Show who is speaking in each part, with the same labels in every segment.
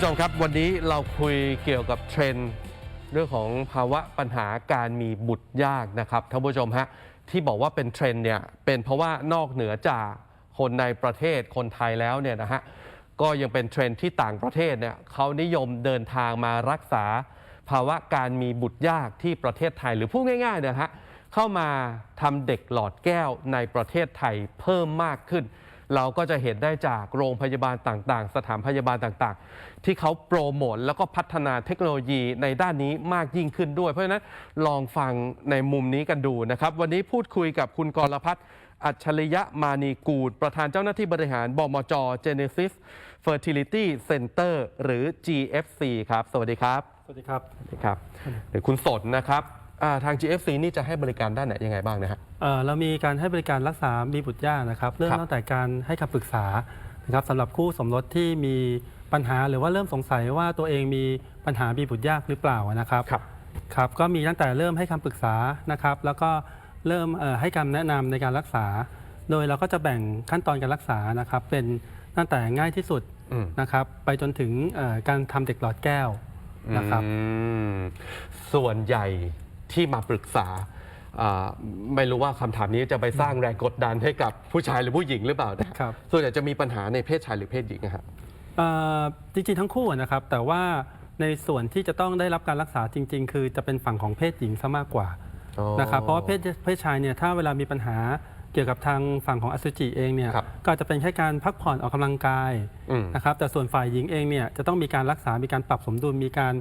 Speaker 1: ผู้ชมครับวันนี้เราคุยเกี่ยวกับเทรนด์เรื่องของภาวะปัญหาการมีบุตรยากนะครับท่านผู้ชมฮะที่บอกว่าเป็นเทรนด์เนี่ยเป็นเพราะว่านอกเหนือจากคนในประเทศคนไทยแล้วเนี่ยนะฮะก็ยังเป็นเทรนด์ที่ต่างประเทศเนี่ยเขานิยมเดินทางมารักษา ภาวะการมีบุตรยากที่ประเทศไทยหรือพูดง่ายๆเนยนะฮะเข้ามาทำเด็กหลอดแก้วในประเทศไทยเพิ่มมากขึ้น เราก็จะเห็นได้จากโรงพยาบาลต่างๆ สถานพยาบาลต่างๆ ที่เขาโปรโมทแล้วก็พัฒนาเทคโนโลยีในด้านนี้มากยิ่งขึ้นด้วย เพราะฉะนั้นลองฟังในมุมนี้กันดูนะครับ วันนี้พูดคุยกับคุณกรพัฒน์อัจฉริยะมานีกูลประธานเจ้าหน้าที่บริหารบมจ Genesis Fertility Center หรือ GFC ครับ สวัสดีครับ
Speaker 2: สวัสดีครับ
Speaker 1: สวัสดีครับหรือคุณสนนะครับ อ่าทาง GFC นี่จะให้บริการด้านไหนยังไงบ้างนะฮะ
Speaker 2: เอ่อเรามีการให้บริการรักษามีบุตรยากนะครับ เริ่ม
Speaker 1: ครับ
Speaker 2: ตั้งแต่การให้คำปรึกษานะครับสำหรับคู่สมรสที่มีปัญหาหรือว่าเริ่มสงสัยว่าตัวเองมีปัญหามีบุตรยากหรือเปล่านะครับ
Speaker 1: ครับ
Speaker 2: ครับก็มีตั้งแต่เริ่มให้คำปรึกษานะครับ แล้วก็เริ่มเอ่อให้คำแนะนำในการรักษา โดยเราก็จะแบ่งขั้นตอนการรักษานะครับ เป็นตั้งแต่ง่ายที่สุด
Speaker 1: อืม
Speaker 2: นะครับ ไปจนถึงเอ่อการทำเด็กหลอดแก้วนะครับ
Speaker 1: อืมส่วนใหญ่ ที่มาปรึกษาอ่าไม่รู้ว่าคำถามนี้จะไปสร้างแรงกดดันให้กับผู้ชายหรือผู้หญิงหรือเปล่านะครับ ส่วนใหญ่จะมีปัญหาในเพศชายหรือเพศหญิงนะครับ
Speaker 2: เอ่อจริงๆทั้งคู่นะครับ แต่ว่าในส่วนที่จะต้องได้รับการรักษาจริง ๆ คือจะเป็นฝั่งของเพศหญิงซะมากกว่า
Speaker 1: อ๋อ
Speaker 2: นะครับเพราะว่าเพศเพศชายเนี่ยถ้าเวลามีปัญหาเกี่ยวกับทางฝั่งของอสุจิเองเนี่ย
Speaker 1: ครับ
Speaker 2: ก็อาจจะเป็นแค่การพักผ่อนออกกำลังกาย
Speaker 1: อืม
Speaker 2: นะครับแต่ส่วนฝ่ายหญิงเองเนี่ยจะต้องมีการรักษา มีการปรับสมดุลมีการ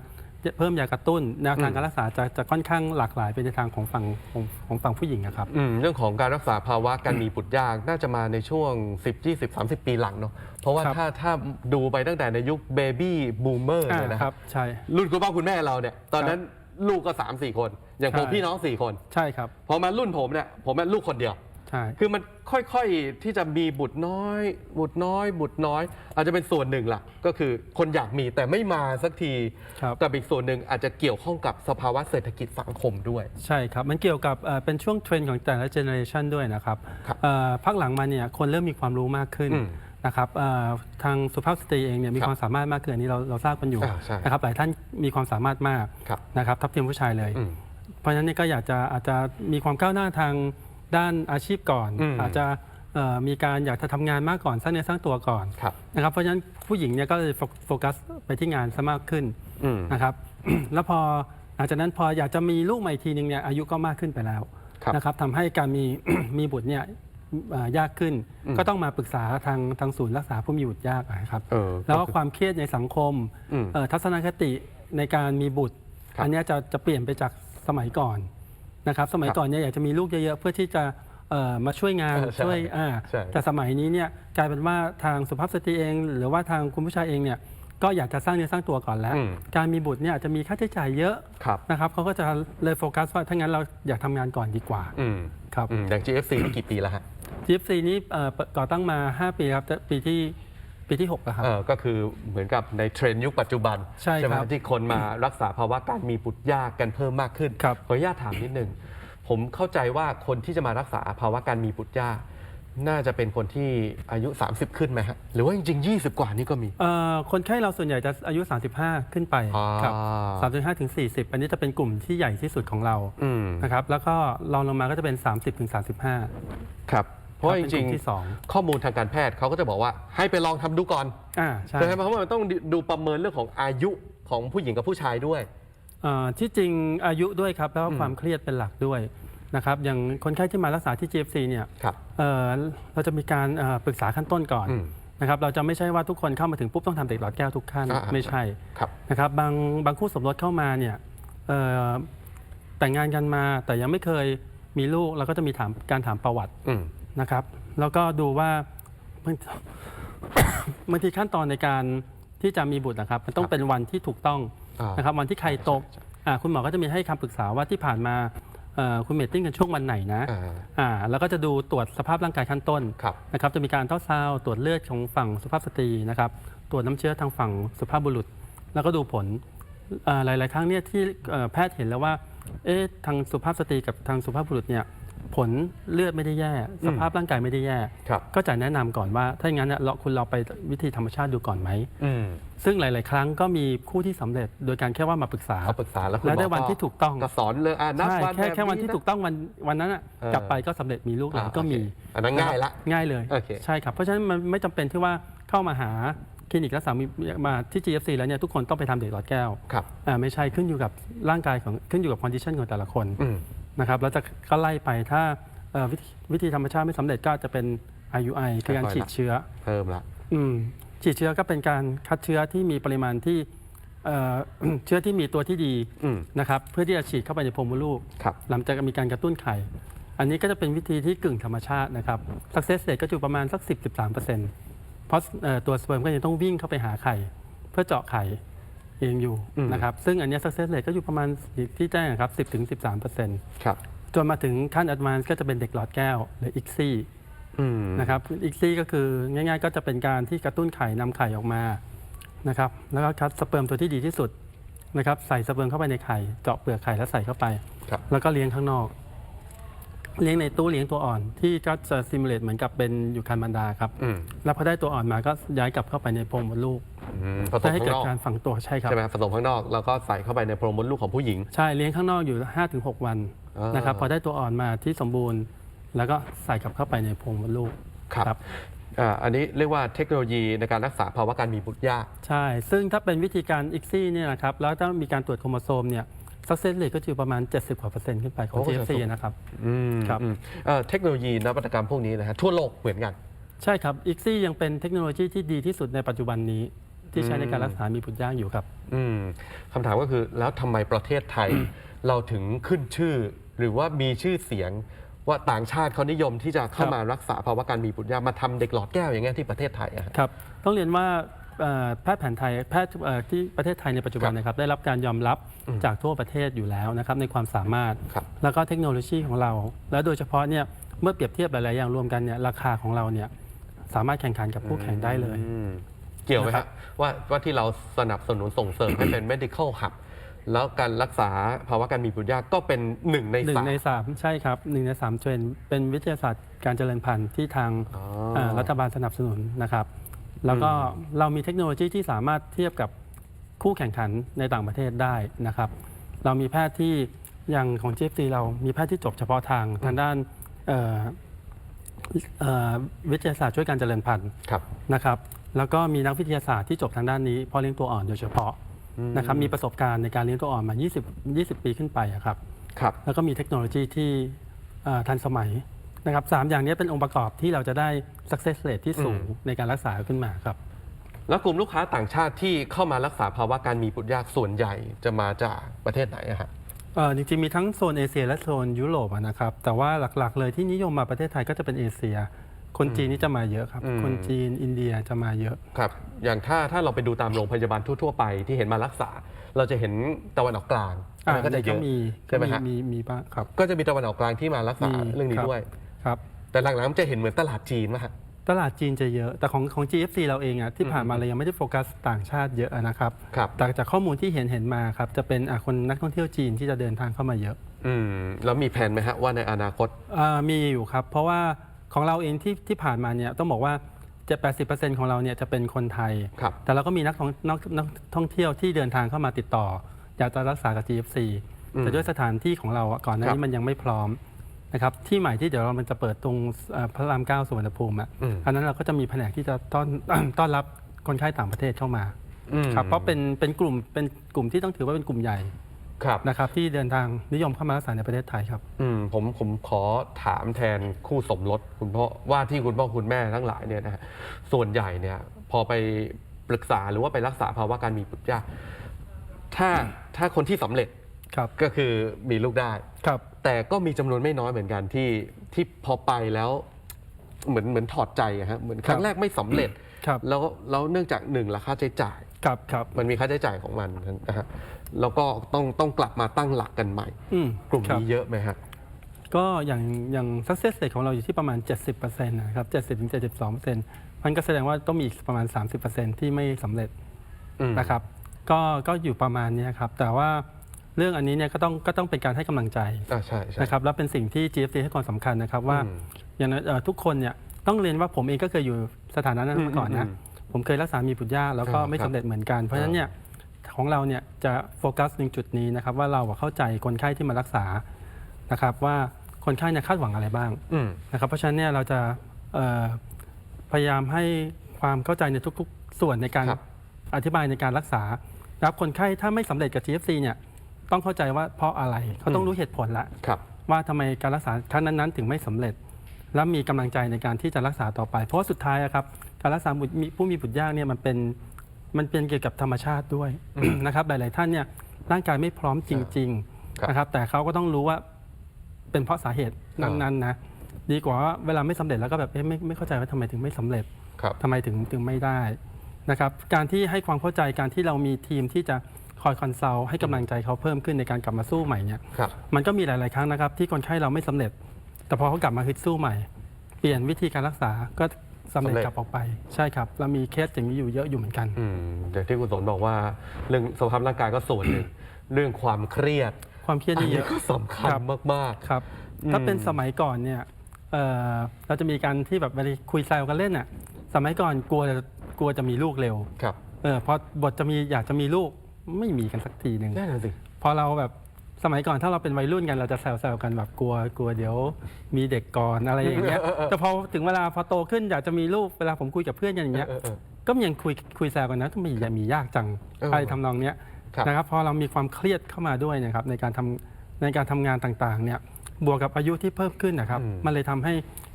Speaker 2: เพิ่มยากระตุ้นแนวทาง
Speaker 1: อืม
Speaker 2: การรักษาจะจะค่อนข้างหลากหลายไปในทางของฝั่งของของฝั่งผู้หญิงอะครับ
Speaker 1: อืมเรื่องของการรักษาภาวะการมีบุตรยากน่าจะมาในช่วง 10 20 30 ปีหลังเนาะเพราะว่า
Speaker 2: ครับ
Speaker 1: ถ้าถ้าดูไปตั้งแต่ในยุคเบบี้บูมเมอร์เนี่ยนะ
Speaker 2: อ่า
Speaker 1: ค
Speaker 2: ค
Speaker 1: รั
Speaker 2: รับบ ใช่
Speaker 1: รุ่นคุณพ่อคุณแม่เราเนี่ย ตอนนั้นลูกก็ 3 4 คน อย่างผม
Speaker 2: ใช่
Speaker 1: พี่น้อง 4 คน
Speaker 2: ใช่ครับ
Speaker 1: พอมารุ่นผมเนี่ยผมแม่ลูกคนเดียว
Speaker 2: ใช่
Speaker 1: คือมันค่อยๆที่จะมีบุตรน้อย บุตรน้อย บุตรน้อย อาจจะเป็นส่วนหนึ่งล่ะ ก็คือคนอยากมีแต่ไม่มาสักที
Speaker 2: ครับ
Speaker 1: แต่อีกส่วนหนึ่งอาจจะเกี่ยวข้องกับสภาวะเศรษฐกิจสังคมด้วย
Speaker 2: ใช่ครับ มันเกี่ยวกับเอ่อเป็นช่วงเทรนด์ของแต่ละเจเนอเรชันด้วยนะครับ
Speaker 1: ครับ
Speaker 2: เอ่อพักหลังมาเนี่ยคนเริ่มมีความรู้มากขึ้น
Speaker 1: อืม
Speaker 2: นะครับเอ่อทางสุภาพสตรีเองเนี่ยมี
Speaker 1: ครับ
Speaker 2: ความสามารถมากขึ้นอันนี้เราเราทราบกันอยู่
Speaker 1: อ่าใช่
Speaker 2: นะครับหลายท่านมีความสามารถมาก
Speaker 1: ครับ
Speaker 2: นะครับทับเทียมผู้ชายเลย
Speaker 1: อืม
Speaker 2: เพราะฉะนั้นเนี่ยก็อยากจะอาจจะมีความก้าวหน้าทาง ด้านอาชีพก่อน
Speaker 1: อืม
Speaker 2: อาจจะเอ่อมีการอยากจะทำงานมากก่อนสร้างเนื้อสร้างตัวก่อน
Speaker 1: ครับ
Speaker 2: นะครับเพราะฉะนั้นผู้หญิงเนี่ยก็เลยโฟโฟกัสไปที่งานซะมากขึ้น
Speaker 1: อืม
Speaker 2: นะครับ แล้วพอหลังจากนั้นพออยากจะมีลูกใหม่อีกทีนึงเนี่ยอายุก็มากขึ้นไปแล้ว
Speaker 1: ครับ
Speaker 2: นะครับทำให้การมี มีบุตรเนี่ยเอ่อยากขึ้น
Speaker 1: อืม
Speaker 2: ก็ต้องมาปรึกษาทางทางศูนย์รักษาผู้มีบุตรยากนะครับ
Speaker 1: เออ
Speaker 2: แล้วก็ความเครียดในสังคม
Speaker 1: อืม
Speaker 2: เอ่อทัศนคติในการมีบุตร
Speaker 1: ครับ
Speaker 2: อันเนี้ยจะจะเปลี่ยนไปจากสมัยก่อน นะครับสมัย
Speaker 1: ครับ
Speaker 2: ก่อนเนี่ยอยากจะมีลูกเยอะๆเพื่อที่จะเอ่อมาช่วยงาน
Speaker 1: เออใช่
Speaker 2: ช่วยอ่า
Speaker 1: ใช่
Speaker 2: แต่สมัยนี้เนี่ยกลายเป็นว่าทางสุภาพสตรีเอง หรือว่าทางคุณผู้ชายเองเนี่ยก็อยากจะสร้างเนื้อสร้างตัวก่อนแล้ว
Speaker 1: อืม
Speaker 2: การมีบุตรเนี่ยอาจจะมีค่าใช้จ่ายเยอะ
Speaker 1: ครับ
Speaker 2: นะครับเขาก็จะเลยโฟกัสว่าถ้างั้นเราอยากทำงานก่อนดีกว่า
Speaker 1: อืม
Speaker 2: ครับ
Speaker 1: อืมอย่าง GFC นี่กี่ปีแล้วฮะ
Speaker 2: GFC นี้เอ่อก่อตั้งมา 5 ปีครับแต่ปีที่ ปีที่6แล้วครับ
Speaker 1: เออก็คือเหมือนกับในเทรนด์ยุคปัจจุบัน
Speaker 2: ใช่
Speaker 1: ไหม
Speaker 2: ครับ
Speaker 1: ที่คนมารักษาภาวะการมีบุตรยากกันเพิ่มมากขึ้น
Speaker 2: ครับ
Speaker 1: ขออนุญาตถามนิดนึง ผมเข้าใจว่าคนที่จะมารักษาภาวะการมีบุตรยาก น่าจะเป็นคนที่อายุ 30 ขึ้นไหมฮะ หรือว่าจริง ๆ 20 กว่านี่ก็มี
Speaker 2: เอ่อคนไข้เราส่วนใหญ่จะอายุ 35 ขึ้นไป
Speaker 1: อ่า
Speaker 2: ครับ35ถึง40 อันนี้จะเป็นกลุ่มที่ใหญ่ที่สุดของเรา
Speaker 1: อืม
Speaker 2: นะครับแล้วก็รองลงมาก็จะเป็น 30ถึง35
Speaker 1: ครับ เพราะว่าจ
Speaker 2: เป็นก
Speaker 1: ริ
Speaker 2: ลุ่
Speaker 1: ง
Speaker 2: มที่สอง
Speaker 1: ๆข้อมูลทางการแพทย์เขาก็จะบอกว่าให้ไปลองทำดูก่อน
Speaker 2: อ่าใช่
Speaker 1: ใช่ไหมเพราะว่ามันต้องดูประเมินเรื่องของอายุของผู้หญิงกับผู้ชายด้วย
Speaker 2: เอ่อที่จริงอายุด้วยครับแล้วก็
Speaker 1: อืม
Speaker 2: ความเครียดเป็นหลักด้วยนะครับอย่างคนไข้ที่มารักษาที่ GFC เนี่ย
Speaker 1: ครับ
Speaker 2: เอ่อเราจะมีการเอ่อปรึกษาขั้นต้นก่อน
Speaker 1: อืม
Speaker 2: นะครับเราจะไม่ใช่ว่าทุกคนเข้ามาถึงปุ๊บต้องทำเด็กหลอดแก้วทุกขั้น
Speaker 1: อ่า
Speaker 2: ไม่ใช่
Speaker 1: ครับ
Speaker 2: นะครับบางบางคู่สมรสเข้ามาเนี่ยเอ่อแต่งงานกันมาแต่ยังไม่เคยมีลูกเราก็จะมีถามการถามประวัติ
Speaker 1: อืม
Speaker 2: นะครับ แล้วก็ดูว่าบางบางทีขั้นตอนในการที่จะมีบุตรนะครับ มันต้อ
Speaker 1: ค
Speaker 2: ง
Speaker 1: รับ
Speaker 2: เป็นวันที่ถูกต้อง
Speaker 1: อ่าน
Speaker 2: นะครับ วันที่ใครตก
Speaker 1: ใช่ใช่
Speaker 2: อ่าคุณหมอก็จะมีให้คำปรึกษาว่าที่ผ่านมาเอ่อคุณเมตติ้งกันช่วงวันไหนนะ
Speaker 1: อ่า
Speaker 2: อ่าแล้วก็จะดูตรวจสภาพร่างกายขั้นต้น
Speaker 1: ครับ
Speaker 2: นะครับ จะมีการเท้าซาวด์ตรวจเลือดของฝั่งสุภาพสตรีนะครับ ตรวจน้ำเชื้อทางฝั่งสุภาพบุรุษ แล้วก็ดูผลเอ่อหลาย ๆ ครั้งเนี่ยที่เอ่อแพทย์เห็นแล้วว่า เอ๊ะทางสุภาพสตรีกับทางสุภาพบุรุษเนี่ย ผผลเลือดไม่ได้แย่ สภาพร่างกายไม่ได้แย่
Speaker 1: ครับ
Speaker 2: ก็จะแนะนำก่อนว่า ถ้าอย่างนั้นเนี่ยเราคุณเราไปวิธีธรรมชาติดูก่อนไหม
Speaker 1: อืม
Speaker 2: ซึ่งหลาย ๆ ครั้งก็มีคู่ที่สำเร็จโดยการแค่ว่ามาปรึกษา
Speaker 1: เขาปรึกษาแล้วคุณ
Speaker 2: แล้วได้
Speaker 1: หมอ
Speaker 2: วันที่ถูกต้อง
Speaker 1: ก็สอนเลยอ่านัด
Speaker 2: ใช่
Speaker 1: วัน
Speaker 2: แค่
Speaker 1: บบ
Speaker 2: แค่วันที่ะถูกต้องวันวันนั้นอะ
Speaker 1: เออ
Speaker 2: กลับไปก็สำเร็จมีลูกหลาน
Speaker 1: อ่า
Speaker 2: ก็มี
Speaker 1: โอเคอันนั้นง่ายละ
Speaker 2: ง่ายเลย
Speaker 1: โอเค
Speaker 2: ใช่ครับ เพราะฉะนั้นมันไม่จำเป็นที่ว่าเข้ามาหาคลินิกรักษามีมาที่ GFC แล้วเนี่ยทุกคนต้องไปทำเด็กหลอดแก้ว
Speaker 1: ครับ
Speaker 2: อ่าไม่ใช่ขึ้นอยู่กับร่างกายของขึ้นอยู่กับคอนดิชันของแต่ละคน
Speaker 1: อืม
Speaker 2: นะครับแล้วจะก็ไล่ไปถ้าเอ่อวิธีวิธีธรรมชาติไม่สำเร็จก็จะเป็น IUI คือการ
Speaker 1: ค่อยๆ
Speaker 2: ฉีดเชื้อ
Speaker 1: เพิ่มละ
Speaker 2: อืมฉีดเชื้อก็เป็นการคัดเชื้อที่มีปริมาณที่เอ่อ เชื้อที่มีตัวที่ดี
Speaker 1: อืม
Speaker 2: นะครับเพื่อที่จะฉีดเข้าไปในโพรงมดลูก
Speaker 1: ครับ
Speaker 2: หลังจากมีการกระตุ้นไข่ อันนี้ก็จะเป็นวิธีที่กึ่งธรรมชาตินะครับ success rate ก็อยู่ประมาณสัก 10-13%เพราะเอ่อตัวสเปิร์มก็ยังต้องวิ่งเข้าไปหาไข่ เพื่อเจาะไข่ เองอยู่
Speaker 1: อืม
Speaker 2: นะครับซึ่งอันเนี้ย success rate ก็อยู่ประมาณที่แจ้งครับ 10-13%
Speaker 1: ครับ
Speaker 2: จนมาถึงขั้น advance ก็จะเป็นเด็กหลอดแก้วหรือ ICSI
Speaker 1: อืม
Speaker 2: นะครับ ICSI ก็คือง่ายๆ ก็จะเป็นการที่กระตุ้นไข่นำไข่ออกมานะครับแล้วก็คัดสเปิร์มตัวที่ดีที่สุดนะครับใส่สเปิร์มเข้าไปในไข่ เจาะเปลือกไข่แล้วใส่เข้าไป
Speaker 1: ครับ
Speaker 2: แล้วก็เลี้ยงข้างนอก เลี้ยงในตู้เลี้ยงตัวอ่อนที่ก็จะซิมูเลตเหมือนกับเป็นอยู่คันบันดาครับ
Speaker 1: อืม
Speaker 2: แล้วพอได้ตัวอ่อนมาก็ย้ายกลับเข้าไปในโพรงมดลูก
Speaker 1: อืมผส
Speaker 2: เพื่
Speaker 1: ม
Speaker 2: อให้
Speaker 1: ข้าง
Speaker 2: เกิด
Speaker 1: นอก
Speaker 2: การฝังตัวใช่ครับ
Speaker 1: ใช่ไหมผสมข้างนอกแล้วก็ใส่เข้าไปในโพรงมดลูกของผู้หญิง
Speaker 2: ใช่เลี้ยงข้างนอกอยู่ 5-6 วัน
Speaker 1: อ่าน
Speaker 2: นะครับพอได้ตัวอ่อนมาที่สมบูรณ์ แล้วก็ใส่กลับเข้าไปในโพรงมดลูก
Speaker 1: ครับ อ่าอันนี้เรียกว่าเทคโนโลยีในการรักษาภาวะการมีบุตรยาก
Speaker 2: ใช่ ซึ่งถ้าเป็นวิธีการอิกซี่เนี่ยนะครับ แล้วถ้ามีการตรวจโครโมโซมเนี่ย success rate ก็จะอยู่ประมาณ 70กว่าเปอร์เซ็นต์ขึ้นไปของ
Speaker 1: โอ้ก็จะ
Speaker 2: GFC
Speaker 1: สูง
Speaker 2: นะครับ
Speaker 1: อืม
Speaker 2: ครับ
Speaker 1: อืมเอ่อเทคโนโลยีนวัตกรรมพวกนี้นะฮะทั่วโลกเหมือนกัน
Speaker 2: ใช่ครับอิกซี่ยังเป็นเทคโนโลยีที่ดีที่สุดในปัจจุบันนี้ ที่ใช้ในการรักษามีบุตรยากอยู่ครับ
Speaker 1: อืมคำถามก็คือแล้วทำไมประเทศไทย เราถึงขึ้นชื่อ หรือว่ามีชื่อเสียงว่าต่างชาติเขานิยมที่จะเข้า
Speaker 2: ครับ
Speaker 1: มารักษาภาวะการมีบุตรยากมาทำเด็กหลอดแก้วอย่างเงี้ยที่ประเทศไทยอะฮะ
Speaker 2: ครับ ต้องเรียนว่าเอ่อ แพทย์แผนไทยแพทย์เอ่อที่ประเทศไทยในปัจจุบันนะครับได้รับการยอมรับจากทั่วประเทศอยู่แล้วนะครับในความสามารถ
Speaker 1: ครับ
Speaker 2: แล้วก็เทคโนโลยีของเรา และโดยเฉพาะเนี่ยเมื่อเปรียบเทียบหลาย ๆ อย่างรวมกันเนี่ยราคาของเราเนี่ยสามารถแข่งขันกับคู่แข่งได้เลย
Speaker 1: อืมเกี่ยวไหม
Speaker 2: นะครั
Speaker 1: ฮะ
Speaker 2: บ
Speaker 1: ว่าว่าที่เราสนับสนุนส่งเสริมให้เป็น medical hub แล้วการรักษาภาวะการมีบุตรยากก็เป็นหนึ่งใน
Speaker 2: หนึ่ง
Speaker 1: สาม
Speaker 2: ในสามใช่ครับหนึ่งในสามเทรนด์เป็นวิทยาศาสตร์การเจริญพันธุ์ที่ทาง
Speaker 1: อ๋อ
Speaker 2: เอ่อรัฐบาลสนับสนุนนะครับ แล้วก็เรามีเทคโนโลยีที่สามารถเทียบกับคู่แข่งขันในต่างประเทศได้นะครับ เรามีแพทย์ที่อย่างของ GFC เรามีแพทย์ที่จบเฉพาะทางทางด้านเอ่อเอ่อวิทยาศาสตร์ช่วยการเจริญพันธุ์
Speaker 1: ครับ
Speaker 2: นะครับ แล้วก็มีนักวิทยาศาสตร์ที่จบทางด้านนี้เพราะเลี้ยงตัวอ่อนโดยเฉพาะนะครับมีประสบการณ์ในการเลี้ยงตัวอ่อนมา 20 20 ปีขึ้นไปอะครับ
Speaker 1: ครับ
Speaker 2: แล้วก็มีเทคโนโลยีที่เอ่อทันสมัย นะครับสามอย่างนี้เป็นองค์ประกอบที่เราจะได้ success rate ที่สูงในการรักษาขึ้นมาครับ
Speaker 1: แล้วกลุ่มลูกค้าต่างชาติที่เข้ามารักษาภาวะการมีบุตรยากส่วนใหญ่จะมาจากประเทศไหนอะฮะ
Speaker 2: เอ่อจริงๆ มีทั้งโซนเอเชียและโซนยุโรปอะนะครับ แต่ว่าหลักๆ เลยที่นิยมมาประเทศไทยก็จะเป็นเอเชีย คนจีนนี่จะมาเยอะครับ
Speaker 1: อืม
Speaker 2: คนจีนอินเดียจะมาเยอะ
Speaker 1: ครับ อย่างถ้าถ้าเราไปดูตามโรงพยาบาลทั่วๆ ไปที่เห็นมารักษา เราจะเห็นตะวันออกกลาง
Speaker 2: อ่า
Speaker 1: อันนั้นก็จะเย
Speaker 2: ก็
Speaker 1: อะ
Speaker 2: มี
Speaker 1: ใช่ไหม
Speaker 2: ก็
Speaker 1: ฮะ
Speaker 2: มีมีบ้างครับ
Speaker 1: ก็จะมีตะวันออกกลางที่มารักษา
Speaker 2: มี
Speaker 1: เรื่องนี้
Speaker 2: ครับ
Speaker 1: ด้วย
Speaker 2: ครับ
Speaker 1: แต่หลังๆมันจะเห็นเหมือนตลาดจีนไหมฮะ
Speaker 2: ตลาดจีนจะเยอะ แต่ของของ GFC เราเองอะที่ผ่านมาเรายังไม่ได้โฟกัสต่างชาติเยอะอะนะครับ
Speaker 1: ครับ
Speaker 2: แต่จากข้อมูลที่เห็นเห็นมาครับจะเป็นอะคนนักท่องเที่ยวจีนที่จะเดินทางเข้ามาเยอะ
Speaker 1: อืมแล้วมีแผนไหมฮะว่าในอนาคต
Speaker 2: อ่ามีอยู่ครับ เพราะว่าของเราเองที่ที่ผ่านมาเนี่ยต้องบอกว่าจะ80%ของเราเนี่ยจะเป็นคนไทย
Speaker 1: ครับ
Speaker 2: แต่เราก็มีนักท่องนักนักท่องเที่ยวที่เดินทางเข้ามาติดต่อ อยากจะรักษากับ GFC
Speaker 1: อืม
Speaker 2: แต่ด้วยสถานที่ของเราอะก่อนหน้า
Speaker 1: ครับ
Speaker 2: นี้มันยังไม่พร้อม นะครับที่ใหม่ที่เดี๋ยวเรามันจะเปิดตรงเอ่อพระรามเก้าสุวรรณภูมิอะ
Speaker 1: อืม
Speaker 2: อันนั้นเราก็จะมีแผนกที่จะต้อน ต้อนรับคนไข้ต่างประเทศเข้ามา
Speaker 1: อืม
Speaker 2: ครับเพราะเป็นเป็นกลุ่มเป็นกลุ่มที่ต้องถือว่าเป็นกลุ่มใหญ่
Speaker 1: ครับ
Speaker 2: นะครับที่เดินทางนิยมเข้ามารักษาในประเทศไทยครับ
Speaker 1: อืมผมผมขอถามแทนคู่สมรสคุณพ่อว่าที่คุณพ่อคุณแม่ทั้งหลายเนี่ยนะฮะส่วนใหญ่เนี่ย พอไปปรึกษาหรือว่าไปรักษาภาวะการมีบุตรยากถ้าถ้าคนที่สำเร็จ
Speaker 2: ครับ
Speaker 1: ก็คือมีลูกได้
Speaker 2: ครับ
Speaker 1: แต่ก็มีจำนวนไม่น้อยเหมือนกันที่ที่พอไปแล้วเหมือนเหมือนถอดใจอะฮะเหมือนครั้
Speaker 2: ค
Speaker 1: ง
Speaker 2: รับ
Speaker 1: แรกไม่สำเร็จ
Speaker 2: ครับ
Speaker 1: แล้วแล้วเนื่องจากหนึ่งราคาใช้จ่าย
Speaker 2: ครับครับ
Speaker 1: มันมีค่าใช้จ่ายของมันนะฮะแล้วก็ต้องต้องกลับมาตั้งหลักกันใหม่
Speaker 2: อืม
Speaker 1: กลุ่ม
Speaker 2: ครับ
Speaker 1: นี้เยอะไหมฮะ
Speaker 2: ก็อย่างอย่าง success rate ของเราอยู่ที่ประมาณ 70%นะครับ70ถึง72%มันก็แสดงว่าต้องมีอีกประมาณ 30%ที่ไม่สำเร็จ
Speaker 1: อืม
Speaker 2: นะครับ ก็ก็อยู่ประมาณเนี้ยครับ แต่ว่า เรื่องอันนี้เนี่ยก็ต้องก็ต้องเป็นการให้กำลังใจ
Speaker 1: อ่าใช่ใช่
Speaker 2: นะครับแล้วเป็นสิ่งที่ GFC ให้ความสำคัญนะครับว่า
Speaker 1: อืม
Speaker 2: อย่างนั้นเอ่อทุกคนเนี่ยต้องเรียนว่าผมเองก็เคยอยู่สถานะนั้นมาก่อนนะ
Speaker 1: อืม
Speaker 2: ผมเคยรักษามีบุตรยากแล้วก็
Speaker 1: อ่า
Speaker 2: ไม่
Speaker 1: ครับ
Speaker 2: สำเร็จเหมือนกัน เพราะฉะนั้นเนี่ยของเราเนี่ยจะโฟกัสในจุดนี้นะครับว่าเราอะเข้าใจคนไข้ที่มารักษานะครับว่าคนไข้เนี่ยคาดหวังอะไรบ้าง
Speaker 1: อืม
Speaker 2: นะครับเพราะฉะนั้นเนี่ยเราจะเอ่อพยายามให้ความเข้าใจในทุก ๆ ส่วนในการ
Speaker 1: ครับ
Speaker 2: อธิบายในการรักษานะครับคนไข้ถ้าไม่สำเร็จกับ GFC เนี่ย ต้องเข้าใจว่าเพราะอะไรเขาต้องรู้เหตุผลละ
Speaker 1: ครับ
Speaker 2: ว่าทำไมการรักษาครั้งนั้นๆ ถึงไม่สำเร็จ และมีกำลังใจในการที่จะรักษาต่อไป เพราะว่าสุดท้ายอะครับการรักษาบุตรมีผู้มีบุตรยากเนี่ยมันเป็นมันเป็นเกี่ยวกับธรรมชาติด้วยนะครับหลาย ๆ ท่านเนี่ยร่างกายไม่พร้อมจริง
Speaker 1: ครับ
Speaker 2: ๆนะครับ แต่เขาก็ต้องรู้ว่าเป็นเพราะสาเหตุนั้นๆนะดีกว่าว่าเวลาไม่สำเร็จแล้วก็แบบเอ๊ะไม่ไม่เข้าใจว่าทำไมถึงไม่สำเร็จ
Speaker 1: ครับ
Speaker 2: ทำไมถึงถึงไม่ได้นะครับการที่ให้ความเข้าใจการที่เรามีทีมที่จะ คอยคอนซัลท์ให้กำลังใจเขาเพิ่มขึ้นในการกลับมาสู้ใหม่เนี่ย
Speaker 1: ครับ
Speaker 2: มันก็มีหลาย ๆ ครั้งนะครับ ที่คนไข้เราไม่สำเร็จ แต่พอเขากลับมาฮึดสู้ใหม่ เปลี่ยนวิธีการรักษาก็สำเร็จ
Speaker 1: สำเร็จ
Speaker 2: กลับออกไปใช่ครับเรามีเคสอย่างนี้อยู่เยอะอยู่เหมือนกัน
Speaker 1: อืมอย่างที่คุณสนบอกว่าเรื่องสภาพร่างกายก็ส่วนหนึ่ง เรื่องความเครียด
Speaker 2: ความเครียด
Speaker 1: อัน
Speaker 2: นี่เย
Speaker 1: นี้
Speaker 2: อะ
Speaker 1: ก็สำคัญ
Speaker 2: ครับ
Speaker 1: มาก
Speaker 2: ครับ
Speaker 1: อืม
Speaker 2: ถ้าเป็นสมัยก่อนเนี่ยเอ่อเราจะมีการที่แบบเวลาคุยแซวกันเล่นอะสมัยก่อนกลัวจะกลัวจะมีลูกเร็ว
Speaker 1: ๆ ครับ
Speaker 2: เออพอบทจะมีอยากจะมีลูก ไม่มีกันสักทีหนึ่ง
Speaker 1: แน่นอนสิ
Speaker 2: พอเราแบบสมัยก่อนถ้าเราเป็นวัยรุ่นกันเราจะแซวๆกันแบบกลัวกลัวเดี๋ยว มีเด็กก่อนอะไรอย่างเงี้ย
Speaker 1: เออเออเออ
Speaker 2: แต่พอถึงเวลาพอโตขึ้นอยากจะมีลูกเวลาผมคุยกับเพื่อนกันอย่างเงี้ย
Speaker 1: เออเออ
Speaker 2: ก็ยังคุยคุยแซวกันนะทำไมอย่ามียากจัง
Speaker 1: เอออ
Speaker 2: อะไรทำนองเนี้ย
Speaker 1: ครับ
Speaker 2: นะครับพอเรามีความเครียดเข้ามาด้วยนะครับในการทำในการทำงานต่างๆ เนี่ยบวกกับอายุที่เพิ่มขึ้นนะครับ
Speaker 1: อืม
Speaker 2: มันเลยทำให้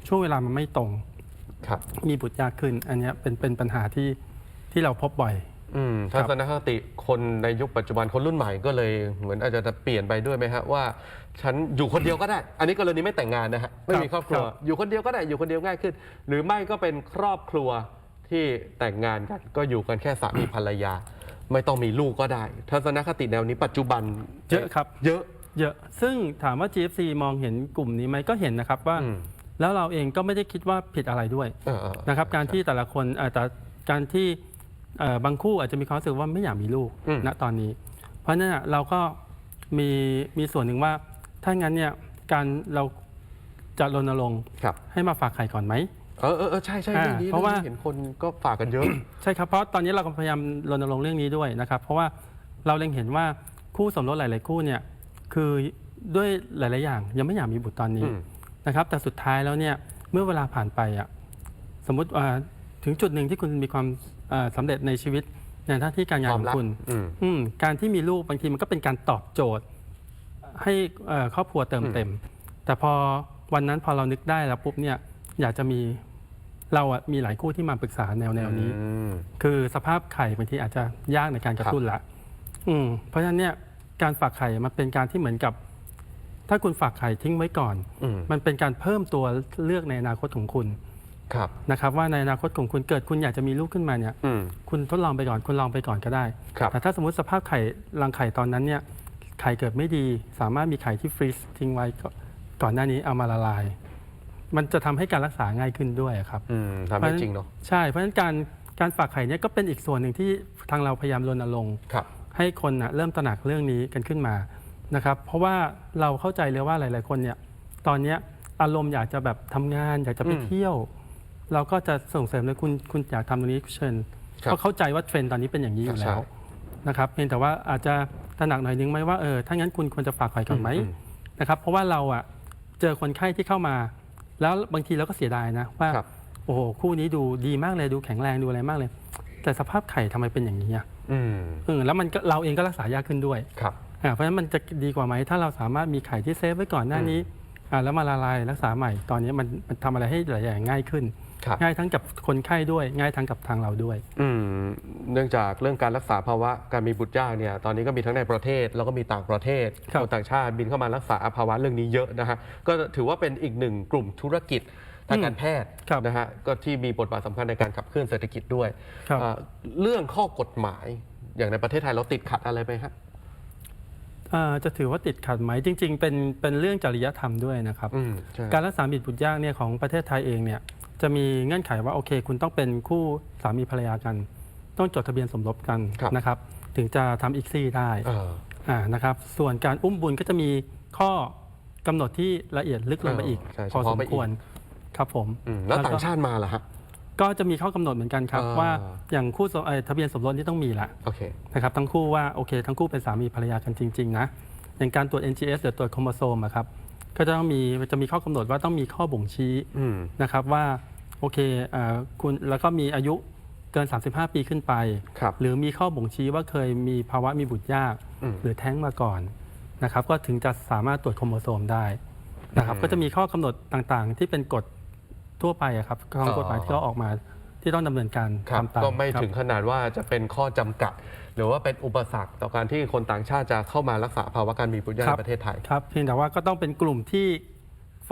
Speaker 2: ช่วงเวลามันไม่ตรง
Speaker 1: ครับ
Speaker 2: มีบุตรยากขึ้น อันเนี้ยเป็นเป็นปัญหาที่ที่เราพบบ่อย
Speaker 1: อืม
Speaker 2: ครั
Speaker 1: ทั
Speaker 2: บ
Speaker 1: ศนคติคนในยุคปัจจุบันคนรุ่นใหม่ก็เลยเหมือนอาจจะเปลี่ยนไปด้วยไหมฮะว่า ฉันอยู่คนเดียวก็ได้ อันนี้กรณีไม่แต่งงานนะฮะไม่มีครอบครัว อยู่คนเดียวก็ได้อยู่คนเดียวง่ายขึ้น หรือไม่ก็เป็นครอบครัวที่แต่งงานกันก็อยู่กันแค่สามีภรรยา ไม่ต้องมีลูกก็ได้ ทัศนคติแนวนี้ปัจจุบัน
Speaker 2: เยอะครับ
Speaker 1: เยอะ
Speaker 2: เยอะซึ่งถามว่า GFC มองเห็นกลุ่มนี้ไหมก็เห็นนะครับว่า
Speaker 1: อืม
Speaker 2: แล้วเราเองก็ไม่ได้คิดว่าผิดอะไรด้วย
Speaker 1: เออเออ
Speaker 2: นะครับการที่แต่ละคนเอ่อแต่การที่ เอ่อบางคู่อาจจะมีความรู้สึกว่าไม่อยากมีลูก
Speaker 1: อืม
Speaker 2: ณตอนนี้ เพราะฉะนั้นนะเราก็มีมีส่วนหนึ่งว่าถ้างั้นเนี่ยการเราจะรณรงค์
Speaker 1: ครับ
Speaker 2: ให้มาฝากไข่ก่อนไหม
Speaker 1: เออเออเออใช่ใช่
Speaker 2: อ่า
Speaker 1: เรื่องนี้
Speaker 2: เพราะว่า
Speaker 1: เรื่องนี้เห็นคนก็ฝากกันเยอะ
Speaker 2: ใช่ครับ เพราะตอนนี้เราก็พยายามรณรงค์เรื่องนี้ด้วยนะครับ เพราะว่าเราเล็งเห็นว่าคู่สมรสหลาย ๆ คู่เนี่ยคือด้วยหลาย ๆ อย่าง ยังไม่อยากมีบุตรตอนนี้
Speaker 1: อืม
Speaker 2: นะครับ แต่สุดท้ายแล้วเนี่ยเมื่อเวลาผ่านไปอะสมมติว่าถึงจุดหนึ่งที่คุณมีความเอ่อ สำเร็จในชีวิตในหน้าที่การงาน
Speaker 1: ควา
Speaker 2: ข
Speaker 1: ม
Speaker 2: อง
Speaker 1: รัก
Speaker 2: คุณ
Speaker 1: อืม
Speaker 2: อืมการที่มีลูกบางทีมันก็เป็นการตอบโจทย์ ให้เอ่อครอบครัวเติมเต็ม แต่พอวันนั้นพอเรานึกได้แล้วปุ๊บเนี่ยอยากจะมีเราอะมีหลายคู่ที่มาปรึกษาแนวแนวนี้
Speaker 1: อืม
Speaker 2: คือสภาพไข่บางทีอาจจะยากในการกระตุ้นละอืมเพราะฉะนั้นเนี่ยการฝากไข่มันเป็นการที่เหมือนกับ ถ้าคุณฝากไข่ทิ้งไว้ก่อน
Speaker 1: อืม
Speaker 2: มันเป็นการเพิ่มตัวเลือกในอนาคตของคุณ
Speaker 1: ครับ
Speaker 2: นะครับว่าในอนาคตของคุณเกิดคุณอยากจะมีลูกขึ้นมาเนี่ย
Speaker 1: อืม
Speaker 2: คุณทดลองไปก่อนคุณลองไปก่อนก็ได้
Speaker 1: ครับ
Speaker 2: แต่ถ้าสมมติสภาพไข่รังไข่ตอนนั้นเนี่ยไข่เกิดไม่ดี สามารถมีไข่ที่ฟรีซทิ้งไว้ก่อนก่อนหน้านี้เอามาละลาย มันจะทำให้การรักษาง่ายขึ้นด้วยครับ
Speaker 1: อืมทำได้จริงเนาะ
Speaker 2: ใช่ เพราะฉะนั้นการการฝากไข่เนี่ยก็เป็นอีกส่วนหนึ่งที่ทางเราพยายามรณรงค์
Speaker 1: ครับ
Speaker 2: ให้คนนะเริ่มตระหนักเรื่องนี้กันขึ้นมานะครับ เพราะว่าเราเข้าใจเลยว่าหลาย ๆ คนเนี่ยตอนเนี้ยอารมณ์อยากจะแบบทำงาน อยากจะไป
Speaker 1: อืม
Speaker 2: เที่ยว เราก็จะส่งเสริมเลยคุณคุณอยากทำตรงนี้เชิญ
Speaker 1: ครับ
Speaker 2: เพราะเข้าใจว่าเทรนด์ตอนนี้เป็นอย่างนี้อยู่
Speaker 1: ใช่
Speaker 2: แล้วนะครับเพียงแต่ว่าอาจจะตระหนักหน่อยนึงไหมว่าเออถ้างั้นคุณควรจะฝากไข่ก่อนไหม
Speaker 1: อืม
Speaker 2: นะครับเพราะว่าเราอะเจอคนไข้ที่เข้ามา แล้วบางทีเราก็เสียดายนะว่า
Speaker 1: ครับ
Speaker 2: โอ้โหคู่นี้ดูดีมากเลยดูแข็งแรงดูอะไรมากเลย แต่สภาพไข่ทำไมเป็นอย่างนี้อะ
Speaker 1: อืม
Speaker 2: เออแล้วมันก็เราเองก็รักษายากขึ้นด้วย
Speaker 1: ครับ
Speaker 2: อ่าเพราะฉะนั้นมันจะดีกว่าไหมถ้าเราสามารถมีไข่ที่เซฟไว้ก่อนหน้านี้อ่าแล้วมาละลายรักษาใหม่ตอนนี้มันมันทำอะไรให้หลายอย่างง่ายขึ้น
Speaker 1: ครับ
Speaker 2: ง่ายทั้งกับคนไข้ด้วย ง่ายทั้งกับทางเราด้วย
Speaker 1: อืมเนื่องจากเรื่องการรักษาภาวะการมีบุตรยากเนี่ยตอนนี้ก็มีทั้งในประเทศแล้วก็มีต่างประเทศ
Speaker 2: ครับ
Speaker 1: คนต่างชาติบินเข้ามารักษาภาวะเรื่องนี้เยอะนะฮะก็ถือว่าเป็นอีกหนึ่งกลุ่มธุรกิจทางการแพทย์
Speaker 2: ครับ
Speaker 1: นะฮะก็ที่มีบทบาทสำคัญในการขับเคลื่อนเศรษฐกิจด้วย
Speaker 2: ครับ
Speaker 1: อ่าเรื่องข้อกฎหมาย อย่างในประเทศไทยเราติดขัดอะไรไหมฮะ
Speaker 2: อ่าจะถือว่าติดขัดไหมจริง ๆ เป็นเป็นเรื่องจริยธรรมด้วยนะครับ
Speaker 1: อืมใช่
Speaker 2: การรักษาบิดบุตรยากเนี่ยของประเทศไทยเองเนี่ย จะมีเงื่อนไขว่าโอเค คุณต้องเป็นคู่สามีภรรยากัน ต้องจดทะเบียนสมรสกัน
Speaker 1: ครับ
Speaker 2: นะครับ ถึงจะทำอีกซี่ได้
Speaker 1: เออ
Speaker 2: อ่านะครับ ส่วนการอุ้มบุญก็จะมีข้อกำหนดที่ละเอียดลึกลงไปอีก
Speaker 1: ใช่
Speaker 2: พอ
Speaker 1: เฉ
Speaker 2: ส
Speaker 1: พาะ
Speaker 2: ม
Speaker 1: ไปอีก
Speaker 2: ควรครับผม
Speaker 1: อืมแล้ว
Speaker 2: แล้วก็
Speaker 1: ต่างชาติมาล่ะฮะ
Speaker 2: ก็จะมีข้อกำหนดเหมือนกันครับ
Speaker 1: อ่า
Speaker 2: ว่าอย่างคู่สมเอ่อทะเบียนสมรสที่ต้องมีละ
Speaker 1: โอเค
Speaker 2: นะครับทั้งคู่ว่าโอเค ทั้งคู่เป็นสามีภรรยากันจริง ๆ นะ อย่างการตรวจ NGS หรือตรวจโครโมโซมอะครับก็จะต้องมีจะมีข้อกำหนดว่าต้องมีข้อบ่งชี้
Speaker 1: อืม
Speaker 2: นะครับว่า โอเคเอ่อคุณแล้วก็มีอายุเกิน 35 ปีขึ้นไป
Speaker 1: ครับ
Speaker 2: หรือมีข้อบ่งชี้ว่าเคยมีภาวะมีบุตรยาก
Speaker 1: อืม
Speaker 2: หรือแท้งมาก่อนนะครับก็ถึงจะสามารถตรวจโครโมโซมได้นะครับ
Speaker 1: อืม
Speaker 2: ก็จะมีข้อกำหนดต่างๆ ที่เป็นกฎทั่วไปอะครับของกฎหมาย
Speaker 1: อ๋อ
Speaker 2: ที่เขาออกมาที่ต้องดำเนินการ
Speaker 1: ครับ
Speaker 2: ทำตาม
Speaker 1: ก็ไม่
Speaker 2: ครับ
Speaker 1: ถึงขนาดว่าจะเป็นข้อจำกัด หรือว่าเป็นอุปสรรคต่อการที่คนต่างชาติจะเข้ามารักษาภาวะการมีบุตรยากในประเทศไทย
Speaker 2: ครับเพียงแต่ว่าก็ต้องเป็นกลุ่มที่โ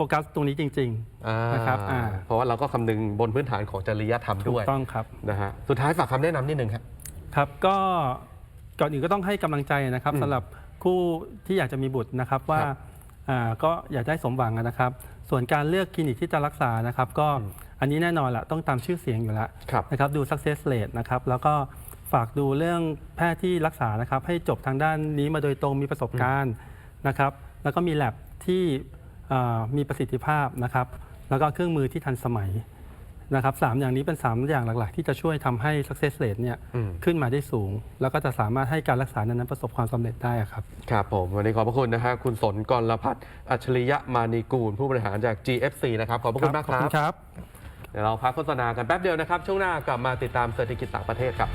Speaker 2: ฟกัสตรงนี้จริง
Speaker 1: อ่า
Speaker 2: นะครับอ่า
Speaker 1: เพราะว่าเราก็คำนึงบนพื้นฐานของจริยธรรม
Speaker 2: ๆ ถู
Speaker 1: ด้
Speaker 2: ก
Speaker 1: วย
Speaker 2: ต้องครับ
Speaker 1: นะฮะสุดท้ายฝากคำแนะนำนิดนึงครับ
Speaker 2: ครับก็ก่อนอื่นก็ต้องให้กำลังใจนะครับ
Speaker 1: อืม
Speaker 2: สำหรับคู่ที่อยากจะมีบุตรนะครับว่า
Speaker 1: ครับ
Speaker 2: อ่าก็อยากได้สมหวังนะครับ ส่วนการเลือกคลินิกที่จะรักษานะครับ ก็
Speaker 1: อืม
Speaker 2: อันนี้แน่นอนแหละต้องตามชื่อเสียงอยู่แล้ว
Speaker 1: ครับ
Speaker 2: นะครับดู success rate นะครับแล้วก็ฝากดูเรื่องแพทย์ที่รักษานะครับ ให้จบทางด้านนี้มาโดยตรงมีประสบการณ์นะครับ แล้วก็มี lab ที่เอ่อ มีประสิทธิภาพนะครับ แล้วก็เครื่องมือที่ทันสมัยนะครับสามอย่างนี้เป็น 3 อย่างหลัก ๆ ที่จะช่วยทำให้ success rate เนี่ย
Speaker 1: อืม
Speaker 2: ขึ้นมาได้สูง แล้วก็จะสามารถให้การรักษานั้นๆประสบความสำเร็จได้อะครับ
Speaker 1: ครับผม วันนี้ขอบพระคุณนะฮะคุณสนกรพัฒน์อัจฉริยะมานีกูล ผู้บริหารจาก GFC นะครับ ขอบพระคุณมาก
Speaker 2: ข
Speaker 1: ค
Speaker 2: อบ
Speaker 1: รับ
Speaker 2: คุณครับ
Speaker 1: เดี๋ยวเราพักโฆษณากันแป๊บเดียวนะครับ ช่วงหน้ากลับมาติดตามเศรษฐกิจต่างประเทศครับ